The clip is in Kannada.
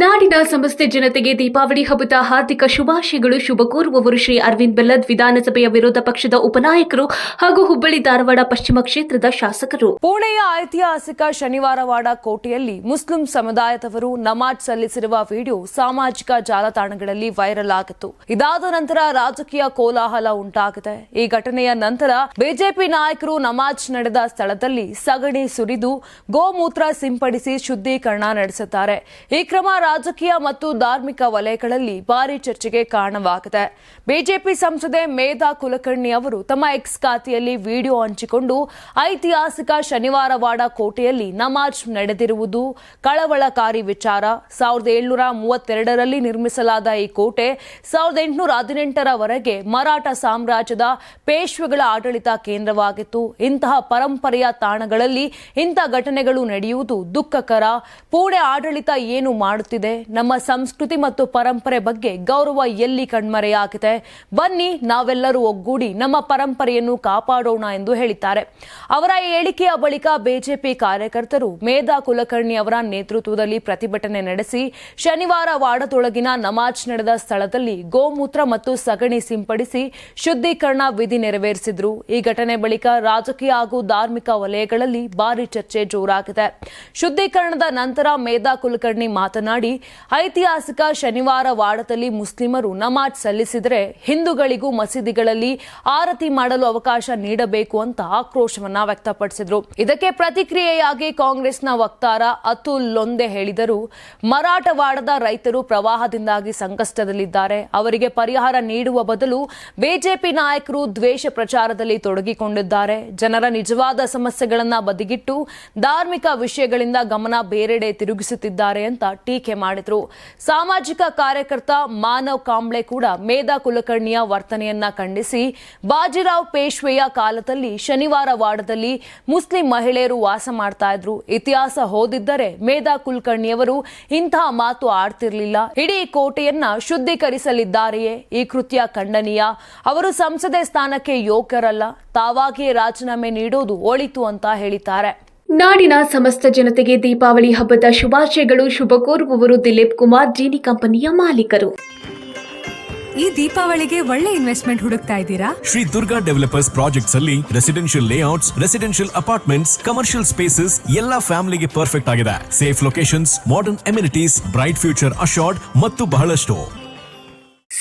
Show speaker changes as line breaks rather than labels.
ನಾಡಿನ ಸಮಸ್ತ ಜನತೆಗೆ ದೀಪಾವಳಿ ಹಬ್ಬದ ಹಾರ್ದಿಕ ಶುಭಾಶಯಗಳು. ಶುಭ ಕೋರುವವರು ಶ್ರೀ ಅರವಿಂದ್ ಬೆಲ್ಲದ್ ವಿಧಾನಸಭೆಯ ವಿರೋಧ ಪಕ್ಷದ ಉಪನಾಯಕರು ಹಾಗೂ ಹುಬ್ಬಳ್ಳಿ ಧಾರವಾಡ ಪಶ್ಚಿಮ ಕ್ಷೇತ್ರದ ಶಾಸಕರು.
ಪುಣೆಯ ಐತಿಹಾಸಿಕ ಶನಿವಾರವಾಡ ಕೋಟೆಯಲ್ಲಿ ಮುಸ್ಲಿಂ ಸಮುದಾಯದವರು ನಮಾಜ್ ಸಲ್ಲಿಸಿರುವ ವಿಡಿಯೋ ಸಾಮಾಜಿಕ ಜಾಲತಾಣಗಳಲ್ಲಿ ವೈರಲ್ ಆಗಿತ್ತು. ಇದಾದ ನಂತರ ರಾಜಕೀಯ ಕೋಲಾಹಲ ಉಂಟಾಗಿದೆ. ಈ ಘಟನೆಯ ನಂತರ ಬಿಜೆಪಿ ನಾಯಕರು ನಮಾಜ್ ನಡೆದ ಸ್ಥಳದಲ್ಲಿ ಸಗಣಿ ಸುರಿದು ಗೋಮೂತ್ರ ಸಿಂಪಡಿಸಿ ಶುದ್ಧೀಕರಣ ನಡೆಸಿದ್ದಾರೆ. ಈ ಕ್ರಮ ರಾಜಕೀಯ ಮತ್ತು ಧಾರ್ಮಿಕ ವಲಯಗಳಲ್ಲಿ ಭಾರಿ ಚರ್ಚೆಗೆ ಕಾರಣವಾಗಿದೆ, ಬಿಜೆಪಿ ಸಂಸದೆ ಮೇಧಾ ಕುಲಕರ್ಣಿ ಅವರು ತಮ್ಮ ಎಕ್ಸ್ ಖಾತೆಯಲ್ಲಿ ವಿಡಿಯೋ ಹಂಚಿಕೊಂಡು, ಐತಿಹಾಸಿಕ ಶನಿವಾರವಾಡ ಕೋಟೆಯಲ್ಲಿ ನಮಾಜ್ ನಡೆದಿರುವುದು ಕಳವಳಕಾರಿ ವಿಚಾರ. ಸಾವಿರದ ಏಳ್ನೂರ ಮೂವತ್ತೆರಡರಲ್ಲಿ ನಿರ್ಮಿಸಲಾದ ಈ ಕೋಟೆ ಸಾವಿರದ ಎಂಟುನೂರ ಹದಿನೆಂಟರವರೆಗೆ ಮರಾಠ ಸಾಮ್ರಾಜ್ಯದ ಪೇಶ್ವೆಗಳ ಆಡಳಿತ ಕೇಂದ್ರವಾಗಿತ್ತು. ಇಂತಹ ಪರಂಪರೆಯ ತಾಣಗಳಲ್ಲಿ ಇಂಥ ಘಟನೆಗಳು ನಡೆಯುವುದು ದುಃಖಕರ. ಪುಣೆ ಆಡಳಿತ ಏನು ಮಾಡುತ್ತಿದೆ ನಮ್ಮ ಸಂಸ್ಕೃತಿ ಮತ್ತು ಪರಂಪರೆ ಬಗ್ಗೆ ಗೌರವ ಎಲ್ಲಿ ಕಣ್ಮರೆಯಾಗಿದೆ ಬನ್ನಿ, ನಾವೆಲ್ಲರೂ ಒಗ್ಗೂಡಿ ನಮ್ಮ ಪರಂಪರೆಯನ್ನು ಕಾಪಾಡೋಣ ಎಂದು ಹೇಳಿದ್ದಾರೆ. ಅವರ ಹೇಳಿಕೆಯ ಬಳಿಕ ಬಿಜೆಪಿ ಕಾರ್ಯಕರ್ತರು ಮೇಧಾ ಕುಲಕರ್ಣಿ ಅವರ ನೇತೃತ್ವದಲ್ಲಿ ಪ್ರತಿಭಟನೆ ನಡೆಸಿ, ಶನಿವಾರ ವಾಡದೊಳಗಿನ ನಮಾಜ್ ನಡೆದ ಸ್ಥಳದಲ್ಲಿ ಗೋಮೂತ್ರ ಮತ್ತು ಸಗಣಿ ಸಿಂಪಡಿಸಿ ಶುದ್ಧೀಕರಣ ವಿಧಿ ನೆರವೇರಿಸಿದ್ರು. ಈ ಘಟನೆ ಬಳಿಕ ರಾಜಕೀಯ ಹಾಗೂ ಧಾರ್ಮಿಕ ವಲಯಗಳಲ್ಲಿ ಭಾರಿ ಚರ್ಚೆ ಜೋರಾಗಿದೆ. ಶುದ್ಧೀಕರಣದ ನಂತರ ಮೇಧಾ ಕುಲಕರ್ಣಿ ಮಾತನಾಡಿ ಐತಿಹಾಸಿಕ ಶನಿವಾರ ವಾಡದಲ್ಲಿ ಮುಸ್ಲಿಮರು ನಮಾಜ್ ಸಲ್ಲಿಸಿದರೆ ಹಿಂದೂಗಳಿಗೂ ಮಸೀದಿಗಳಲ್ಲಿ ಆರತಿ ಮಾಡಲು ಅವಕಾಶ ನೀಡಬೇಕು ಅಂತ ಆಕ್ರೋಶವನ್ನ ವ್ಯಕ್ತಪಡಿಸಿದ್ರು. ಇದಕ್ಕೆ ಪ್ರತಿಕ್ರಿಯೆಯಾಗಿ ಕಾಂಗ್ರೆಸ್ನ ವಕ್ತಾರ ಅತುಲ್ ಲೊಂದೆ ಹೇಳಿದರು, ಮರಾಠವಾಡದ ರೈತರು ಪ್ರವಾಹದಿಂದಾಗಿ ಸಂಕಷ್ಟದಲ್ಲಿದ್ದಾರೆ. ಅವರಿಗೆ ಪರಿಹಾರ ನೀಡುವ ಬದಲು ಬಿಜೆಪಿ ನಾಯಕರು ದ್ವೇಷ ಪ್ರಚಾರದಲ್ಲಿ ತೊಡಗಿಕೊಂಡಿದ್ದಾರೆ. ಜನರ ನಿಜವಾದ ಸಮಸ್ಯೆಗಳನ್ನ ಬದಿಗಿಟ್ಟು ಧಾರ್ಮಿಕ ವಿಷಯಗಳಿಂದ ಗಮನ ಬೇರೆಡೆ ತಿರುಗಿಸುತ್ತಿದ್ದಾರೆ ಅಂತ ಟೀಕೆ ಮಾಡಿದ್ರು. ಸಾಮಾಜಿಕ ಕಾರ್ಯಕರ್ತ ಮಾನವ್ ಕಾಂಬ್ಳೆ ಕೂಡ ಮೇಧಾ ಕುಲಕರ್ಣಿಯ ವರ್ತನೆಯನ್ನ ಖಂಡಿಸಿ, ಬಾಜಿರಾವ್ ಪೇಶ್ವೆಯ ಕಾಲದಲ್ಲಿ ಶನಿವಾರ ವಾಡದಲ್ಲಿ ಮುಸ್ಲಿಂ ಮಹಿಳೆಯರು ವಾಸ ಮಾಡ್ತಾ ಇದ್ರು. ಇತಿಹಾಸ ಹೋದಿದ್ದರೆ ಮೇಧಾ ಕುಲಕರ್ಣಿಯವರು ಇಂತಹ ಮಾತು ಆಡ್ತಿರ್ಲಿಲ್ಲ. ಇಡೀ ಕೋಟೆಯನ್ನ ಶುದ್ಧೀಕರಿಸಲಿದ್ದಾರೆಯೇ ಈ ಕೃತ್ಯ ಖಂಡನೀಯ? ಅವರು ಸಂಸದೆ ಸ್ಥಾನಕ್ಕೆ ಯೋಗ್ಯರಲ್ಲ. ತಾವಾಗಿಯೇ ರಾಜೀನಾಮೆ ನೀಡೋದು ಒಳಿತು ಅಂತ ಹೇಳಿದ್ದಾರೆ.
ನಾಡಿನ ಸಮಸ್ತ ಜನತೆಗೆ ದೀಪಾವಳಿ ಹಬ್ಬದ ಶುಭಾಶಯಗಳು. ಶುಭ ಕೋರುವವರು ದಿಲೀಪ್ ಕುಮಾರ್ ಜೀನಿ ಕಂಪನಿಯ ಮಾಲೀಕರು.
ಈ ದೀಪಾವಳಿಗೆ ಒಳ್ಳೆ ಇನ್ವೆಸ್ಟ್ಮೆಂಟ್ ಹುಡುಕ್ತಾ ಇದ್ದೀರಾ?
ಶ್ರೀ ದುರ್ಗಾ ಡೆವಲಪರ್ಸ್ ಪ್ರಾಜೆಕ್ಟ್ಸ್ ಅಲ್ಲಿ residential layouts residential apartments commercial spaces ಎಲ್ಲ ಫ್ಯಾಮಿಲಿಗೆ ಪರ್ಫೆಕ್ಟ್ ಆಗಿದೆ. Safe locations modern amenities bright future assured ಮತ್ತು ಬಹಳಷ್ಟು.